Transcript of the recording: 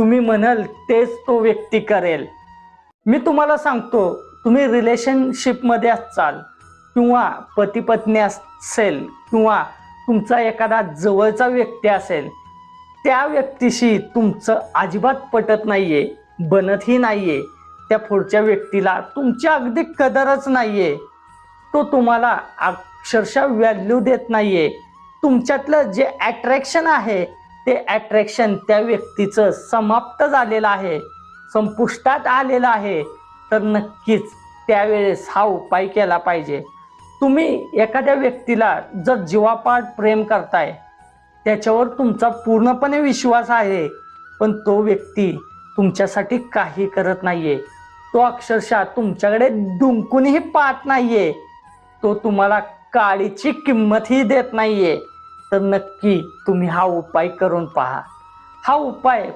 तुम्ही म्हणाल तेच तो व्यक्ती करेल. मी तुम्हाला सांगतो तुम्ही रिलेशनशिपमध्ये असाल किंवा पती पत्नी असेल किंवा तुमचा एखादा जवळचा व्यक्ती असेल त्या व्यक्तीशी तुमचं अजिबात पटत नाहीये बनतही नाहीये त्या पुढच्या व्यक्तीला तुमची अगदी कदरच नाहीये. तो तुम्हाला अक्षरशः व्हॅल्यू देत नाहीये. तुमच्यातलं जे अट्रॅक्शन आहे ते ॲट्रॅक्शन त्या व्यक्तीचं समाप्त झालेलं आहे संपुष्टात आलेलं आहे. तर नक्कीच त्यावेळेस हा उपाय केला पाहिजे. तुम्ही एखाद्या व्यक्तीला जर जीवापाड प्रेम करताय त्याच्यावर तुमचा पूर्णपणे विश्वास आहे पण तो व्यक्ती तुमच्यासाठी काही करत नाहीये. तो अक्षरशः तुमच्याकडे डुंकूनही पाहत नाहीये. तो तुम्हाला काळीची किंमतही देत नाहीये. तर नक्की तुम्ही हा उपाय करून पहा. हा उपाय